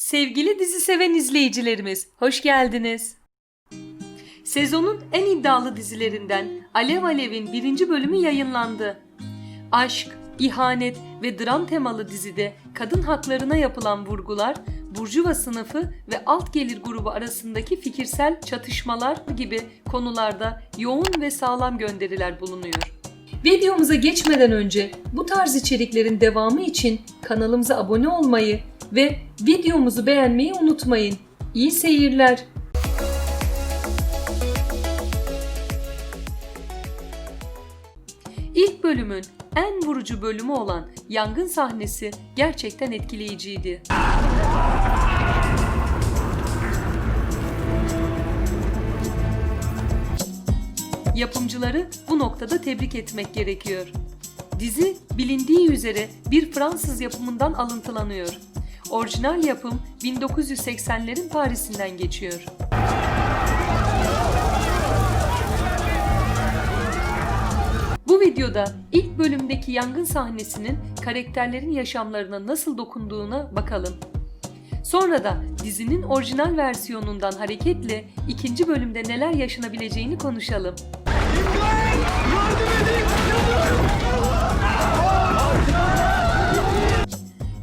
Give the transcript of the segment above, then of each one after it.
Sevgili dizi seven izleyicilerimiz, hoş geldiniz. Sezonun en iddialı dizilerinden Alev Alev'in birinci bölümü yayınlandı. Aşk, ihanet ve dram temalı dizide kadın haklarına yapılan vurgular, burjuva sınıfı ve alt gelir grubu arasındaki fikirsel çatışmalar gibi konularda yoğun ve sağlam gönderiler bulunuyor. Videomuza geçmeden önce bu tarz içeriklerin devamı için kanalımıza abone olmayı ve videomuzu beğenmeyi unutmayın. İyi seyirler. İlk bölümün en vurucu bölümü olan yangın sahnesi gerçekten etkileyiciydi. Yapımcıları bu noktada tebrik etmek gerekiyor. Dizi bilindiği üzere bir Fransız yapımından alıntılanıyor. Orijinal yapım 1980'lerin Paris'inden geçiyor. Bu videoda ilk bölümdeki yangın sahnesinin karakterlerin yaşamlarına nasıl dokunduğuna bakalım. Sonra da dizinin orijinal versiyonundan hareketle ikinci bölümde neler yaşanabileceğini konuşalım.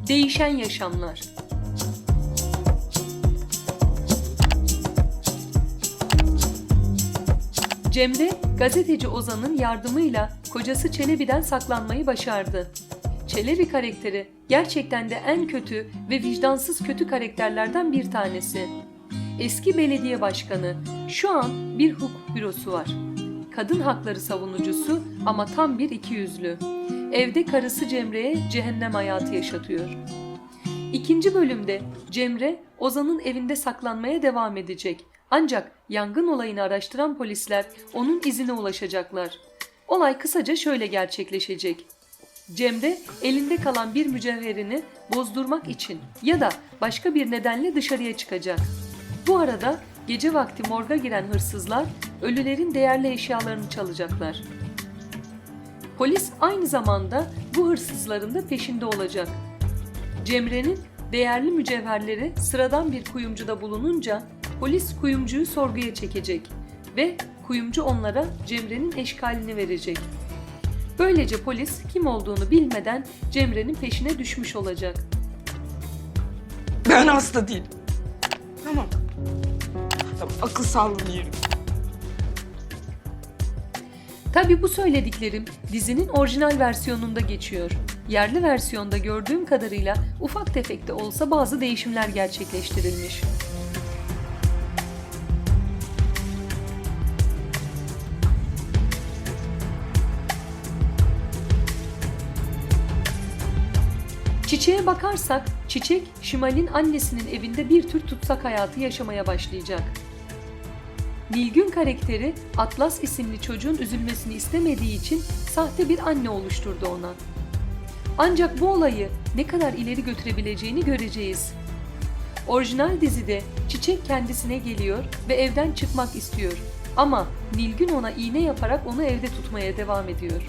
Değişen yaşamlar. Cemre, gazeteci Ozan'ın yardımıyla kocası Çelebi'den saklanmayı başardı. Çelebi karakteri gerçekten de en kötü ve vicdansız kötü karakterlerden bir tanesi. Eski belediye başkanı, şu an bir hukuk bürosu var. Kadın hakları savunucusu ama tam bir ikiyüzlü. Evde karısı Cemre'ye cehennem hayatı yaşatıyor. İkinci bölümde Cemre Ozan'ın evinde saklanmaya devam edecek. Ancak yangın olayını araştıran polisler onun izine ulaşacaklar. Olay kısaca şöyle gerçekleşecek. Cemre elinde kalan bir mücevherini bozdurmak için ya da başka bir nedenle dışarıya çıkacak. Bu arada gece vakti morga giren hırsızlar ölülerin değerli eşyalarını çalacaklar. Polis aynı zamanda bu hırsızların da peşinde olacak. Cemre'nin değerli mücevherleri sıradan bir kuyumcuda bulununca polis kuyumcuyu sorguya çekecek ve kuyumcu onlara Cemre'nin eşkalini verecek. Böylece polis kim olduğunu bilmeden Cemre'nin peşine düşmüş olacak. Ben hasta değilim. Tamam. Tamam akıl sağlığını yerim. Tabi bu söylediklerim dizinin orijinal versiyonunda geçiyor. Yerli versiyonda gördüğüm kadarıyla ufak tefek de olsa bazı değişimler gerçekleştirilmiş. Çiçeğe bakarsak, Çiçek, Şimal'in annesinin evinde bir tür tutsak hayatı yaşamaya başlayacak. Nilgün karakteri Atlas isimli çocuğun üzülmesini istemediği için sahte bir anne oluşturdu ona. Ancak bu olayı ne kadar ileri götürebileceğini göreceğiz. Orijinal dizide Çiçek kendisine geliyor ve evden çıkmak istiyor. Ama Nilgün ona iğne yaparak onu evde tutmaya devam ediyor.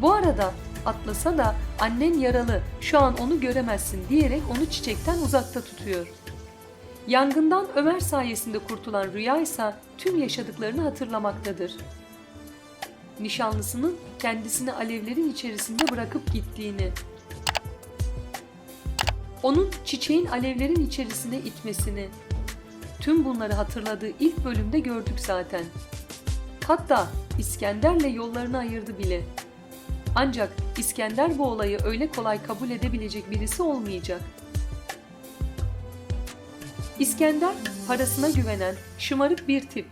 Bu arada Atlas'a da annen yaralı, şu an onu göremezsin diyerek onu çiçekten uzakta tutuyor. Yangından Ömer sayesinde kurtulan Rüya ise tüm yaşadıklarını hatırlamaktadır. Nişanlısının kendisini alevlerin içerisinde bırakıp gittiğini, onun çiçeğin alevlerin içerisine itmesini, tüm bunları hatırladığı ilk bölümde gördük zaten. Hatta İskender'le yollarını ayırdı bile. Ancak İskender bu olayı öyle kolay kabul edebilecek birisi olmayacak. İskender parasına güvenen şımarık bir tip.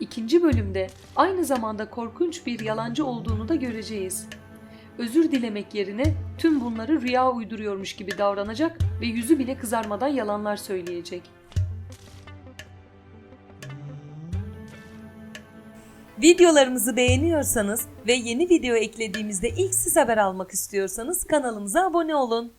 İkinci bölümde aynı zamanda korkunç bir yalancı olduğunu da göreceğiz. Özür dilemek yerine tüm bunları rüya uyduruyormuş gibi davranacak ve yüzü bile kızarmadan yalanlar söyleyecek. Videolarımızı beğeniyorsanız ve yeni video eklediğimizde ilk siz haber almak istiyorsanız kanalımıza abone olun.